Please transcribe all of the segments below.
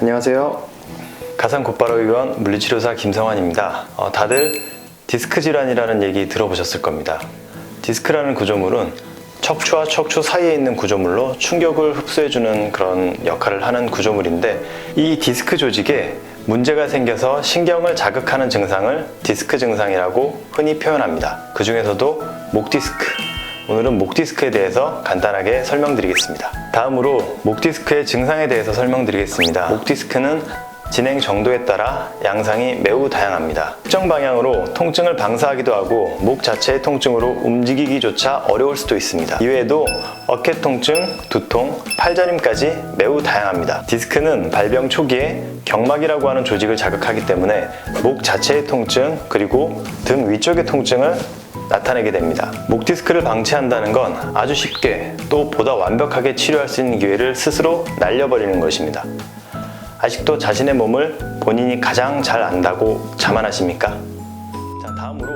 안녕하세요. 가산 곧바로 의원 물리치료사 김성환입니다. 어, 다들 디스크 질환이라는 얘기 들어보셨을 겁니다. 디스크라는 구조물은 척추와 척추 사이에 있는 구조물로 충격을 흡수해주는 그런 역할을 하는 구조물인데 이 디스크 조직에 문제가 생겨서 신경을 자극하는 증상을 디스크 증상이라고 흔히 표현합니다. 그 중에서도 목 디스크, 오늘은 목 디스크에 대해서 간단하게 설명드리겠습니다. 다음으로 목 디스크의 증상에 대해서 설명드리겠습니다. 목 디스크는 진행 정도에 따라 양상이 매우 다양합니다. 특정 방향으로 통증을 방사하기도 하고 목 자체의 통증으로 움직이기조차 어려울 수도 있습니다. 이외에도 어깨 통증, 두통, 팔저림까지 매우 다양합니다. 디스크는 발병 초기에 경막이라고 하는 조직을 자극하기 때문에 목 자체의 통증 그리고 등 위쪽의 통증을 나타내게 됩니다. 목 디스크를 방치한다는 건 아주 쉽게 또 보다 완벽하게 치료할 수 있는 기회를 스스로 날려버리는 것입니다. 아직도 자신의 몸을 본인이 가장 잘 안다고 자만하십니까? 자, 다음으로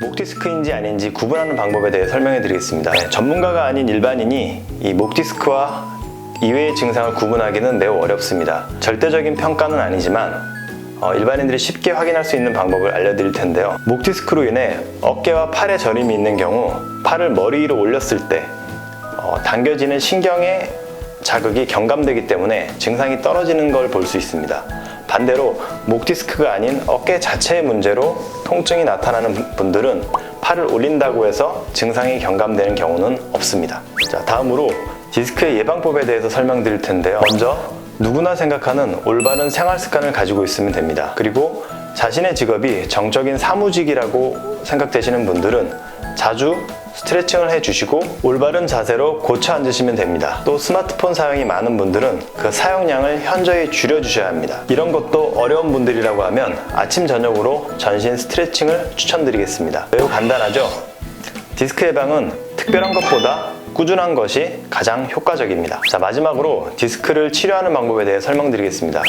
목 디스크인지 아닌지 구분하는 방법에 대해 설명해 드리겠습니다. 네, 전문가가 아닌 일반인이 이 목 디스크와 이외의 증상을 구분하기는 매우 어렵습니다. 절대적인 평가는 아니지만 어, 일반인들이 쉽게 확인할 수 있는 방법을 알려드릴 텐데요. 목 디스크로 인해 어깨와 팔에 저림이 있는 경우 팔을 머리 위로 올렸을 때 어, 당겨지는 신경의 자극이 경감되기 때문에 증상이 떨어지는 걸 볼 수 있습니다. 반대로 목 디스크가 아닌 어깨 자체의 문제로 통증이 나타나는 분들은 팔을 올린다고 해서 증상이 경감되는 경우는 없습니다. 자, 다음으로 디스크의 예방법에 대해서 설명드릴 텐데요. 먼저 누구나 생각하는 올바른 생활 습관을 가지고 있으면 됩니다. 그리고 자신의 직업이 정적인 사무직이라고 생각되시는 분들은 자주 스트레칭을 해주시고 올바른 자세로 고쳐 앉으시면 됩니다. 또 스마트폰 사용이 많은 분들은 그 사용량을 현저히 줄여주셔야 합니다. 이런 것도 어려운 분들이라고 하면 아침 저녁으로 전신 스트레칭을 추천드리겠습니다. 매우 간단하죠? 디스크 예방은 특별한 것보다 꾸준한 것이 가장 효과적입니다. 자, 마지막으로 디스크를 치료하는 방법에 대해 설명드리겠습니다.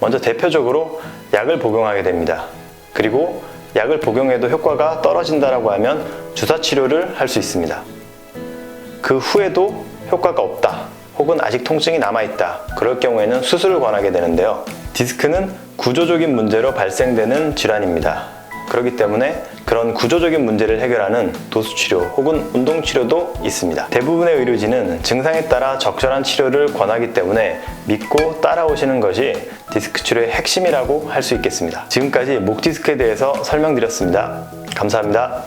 먼저 대표적으로 약을 복용하게 됩니다. 그리고 약을 복용해도 효과가 떨어진다라고 하면 주사 치료를 할 수 있습니다. 그 후에도 효과가 없다. 혹은 아직 통증이 남아있다. 그럴 경우에는 수술을 권하게 되는데요. 디스크는 구조적인 문제로 발생되는 질환입니다. 그렇기 때문에 그런 구조적인 문제를 해결하는 도수치료 혹은 운동치료도 있습니다. 대부분의 의료진은 증상에 따라 적절한 치료를 권하기 때문에 믿고 따라오시는 것이 디스크 치료의 핵심이라고 할 수 있겠습니다. 지금까지 목 디스크에 대해서 설명드렸습니다. 감사합니다.